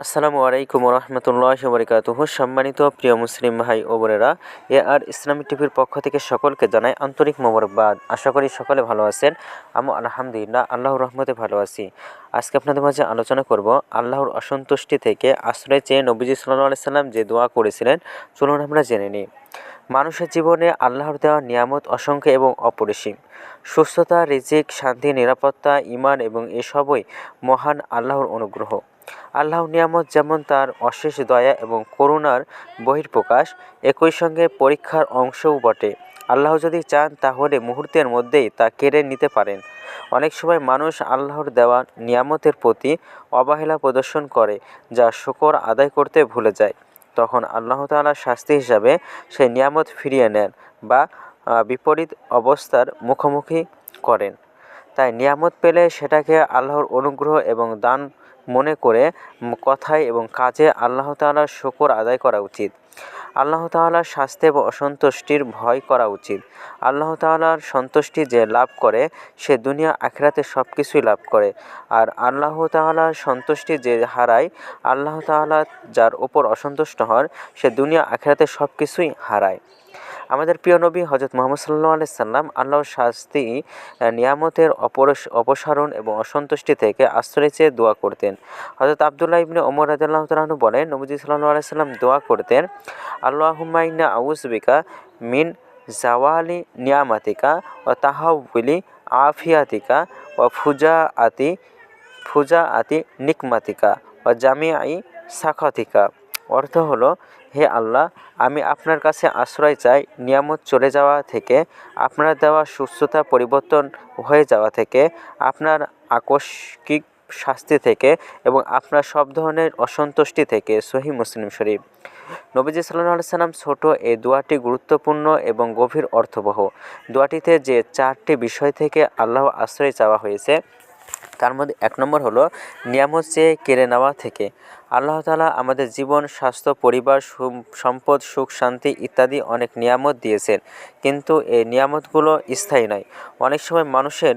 আসসালামু আলাইকুম রহমতুল্লাহ বরকাতুহ সম্মানিত প্রিয় মুসলিম ভাই ও বোনেরা, এ আর ইসলামী টিভির পক্ষ থেকে সকলকে জানাই আন্তরিক মোবারকবাদ। আশা করি সকলে ভালো আছেন, আমি আলহামদুলিল্লাহ, আল্লাহর রহমতে ভালো আছি। আজকে আপনাদের মাঝে আলোচনা করব আল্লাহর অসন্তুষ্টি থেকে আশ্রয় চেয়ে নবীজি সাল্লাহ সাল্লাম যে দোয়া করেছিলেন, চলুন আমরা জেনে নিই। মানুষের জীবনে আল্লাহর দেওয়া নিয়ামত অসংখ্য এবং অপরিসীম। সুস্থতা, রিজিক, শান্তি, নিরাপত্তা ইমান এবং এসবই মহান আল্লাহর অনুগ্রহ। আল্লাহর নিয়ামত যেমন তার অশেষ দয়া এবং করুণার বহিঃপ্রকাশ, একই সঙ্গে পরীক্ষার অংশও বটে। আল্লাহ যদি চান, তাহলে মুহূর্তের মধ্যেই তা কেড়ে নিতে পারেন। অনেক সময় মানুষ আল্লাহর দেওয়া নিয়ামতের প্রতি অবহেলা প্রদর্শন করে, যা শকর আদায় করতে ভুলে যায়। তখন আল্লাহ তালার শাস্তি হিসাবে সেই নিয়ামত ফিরিয়ে নেন বা বিপরীত অবস্থার মুখোমুখি করেন। তাই নিয়ামত পেলে সেটাকে আল্লাহর অনুগ্রহ এবং দান মনে করে কথায় এবং কাজে আল্লাহ তাআলার শুকর আদায় করা উচিত। আল্লাহ তাআলার শাস্তি এবং অসন্তুষ্টির ভয় করা উচিত। আল্লাহ তাআলার সন্তুষ্টি যে লাভ করে, সে দুনিয়া আখেরাতে সব কিছুই লাভ করে। আর আল্লাহ তাআলার সন্তুষ্টি যে হারায়, আল্লাহ তাআলা যার ওপর অসন্তুষ্ট হন, সে দুনিয়া আখেরাতে সব কিছুই হারায়। আমাদের প্রিয় নবী হজরত মোহাম্মদ সাল্লাহ আলি সাল্লাম আল্লাহর শাস্তি নিয়ামতের অপসারণ এবং অসন্তুষ্টি থেকে আশ্রয় চেয়ে দোয়া করতেন। হজরত আবদুল্লাহ ইবনে ওমর রাজাল্লাহ তালাহনু বলেন, নবজি সাল্লাহ আলাইসাল্লাম দোয়া করতেন আল্লাহ হুমাইনা আউসবিকা মিন জাওয়ালি নিয়ামাতিকা ও তাহাউলি আফিয়াতিকা ও ফুজা আতি ফুজা আতি নিকমাতিকা ও জামিয়াই সাখাতিকা। অর্থ হলো, হে আল্লাহ, আমি আপনার কাছে আশ্রয় চাই নিয়ামত চলে যাওয়া থেকে, আপনার দেওয়া সুস্থতা পরিবর্তন হয়ে যাওয়া থেকে, আপনার আকস্মিক শাস্তি থেকে এবং আপনার সব ধরনের অসন্তুষ্টি থেকে। সহি মুসলিম শরীফ। নবীজি সাল্লাহ সাল্লাম ছোট এই দোয়াটি গুরুত্বপূর্ণ এবং গভীর অর্থবহ। দোয়াটিতে যে চারটি বিষয় থেকে আল্লাহ আশ্রয় চাওয়া হয়েছে তার মধ্যে এক নম্বর হলো নিয়ামত চেয়ে কেড়ে নেওয়া থেকে। আল্লাহ তালা আমাদের জীবন, স্বাস্থ্য, পরিবার সম্পদ, সুখ, শান্তি ইত্যাদি অনেক নিয়ামত দিয়েছেন। কিন্তু এই নিয়ামতগুলো স্থায়ী নয়। অনেক সময় মানুষের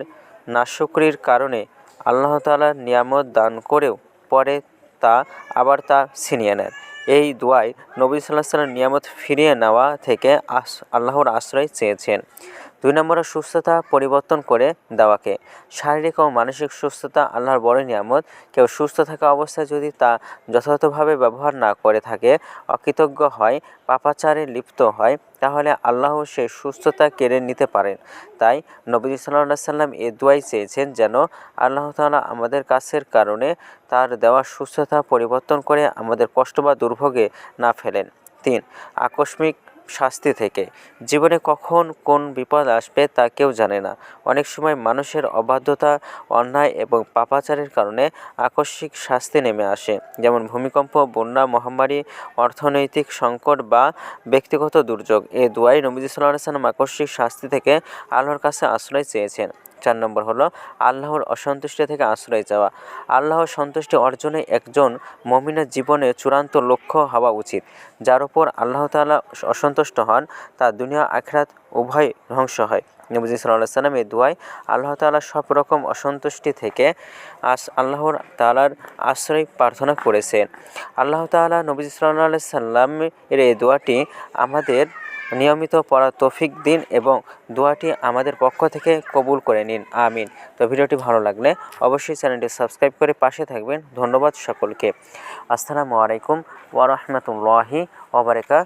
নাশুকরির কারণে আল্লাহ তালার নিয়ামত দান করেও পরে তা আবার তা ছিনিয়ে নেন। এই দোয়ায় নবী সাল্লাহ সাল্লাম নিয়ামত ফিরিয়ে নেওয়া থেকে আস, আল্লাহর আশ্রয় চেয়েছেন। দুই নম্বরে সুস্থতা পরিবর্তন করে দেওয়াকে। শারীরিক ও মানসিক সুস্থতা আল্লাহর বড় নিয়ামত। কেউ সুস্থ থাকা অবস্থায় যদি তা যথাযথভাবে ব্যবহার না করে থাকে, অকৃতজ্ঞ হয়, পাপাচারে লিপ্ত হয়, তাহলে আল্লাহ সে সুস্থতা কেড়ে নিতে পারেন। তাই নবী সাল্লাহ সাল্লাম এ দুয়াই চেয়েছেন যেন আল্লাহ তালা আমাদের কাছের কারণে তার দেওয়া সুস্থতা পরিবর্তন করে আমাদের কষ্ট বা দুর্ভোগে না ফেলেন। তিন, আকস্মিক শাস্তি থেকে। জীবনে কখন কোন বিপদ আসবে তা কেউ জানে না। অনেক সময় মানুষের অবাধ্যতা, অন্যায় এবং পাপাচারের কারণে আকস্মিক শাস্তি নেমে আসে। যেমন ভূমিকম্প, বন্যা, মহামারী, অর্থনৈতিক সংকট বা ব্যক্তিগত দুর্যোগ। এ দুয়াই নবীজি সাল্লাহ সাল্লাম আকস্মিক শাস্তি থেকে আল্লাহর কাছে আশ্রয় চেয়েছেন। চার নম্বর হলো, আল্লাহর অসন্তুষ্টি থেকে আশ্রয় চাওয়া। আল্লাহর সন্তুষ্টি অর্জনে একজন মমিনের জীবনে চূড়ান্ত লক্ষ্য হওয়া উচিত, যার উপর আল্লাহ তালা অসন্তুষ্ট হন, তা দুনিয়া আখরাত উভয় ধ্বংস হয়। নবজি সাল্লাহ সাল্লাম এই দুয়ায় আল্লাহ তালা সব রকম অসন্তুষ্টি থেকে আস, আল্লাহর তালার আশ্রয় প্রার্থনা করেছেন। আল্লাহ তালা নবজি সাল্লাহ সাল্লাম এর এই দোয়াটি আমাদের নিয়মিত পড়া তৌফিক দিন এবং দোয়াটি আমাদের পক্ষ থেকে কবুল করে নিন। আমিন। তো ভিডিওটি ভালো লাগলে অবশ্যই চ্যানেলটি সাবস্ক্রাইব করে পাশে থাকবেন। ধন্যবাদ সকলকে। আসসালামু আলাইকুম ওয়ারহমতুল্লাহি ওবরাকাত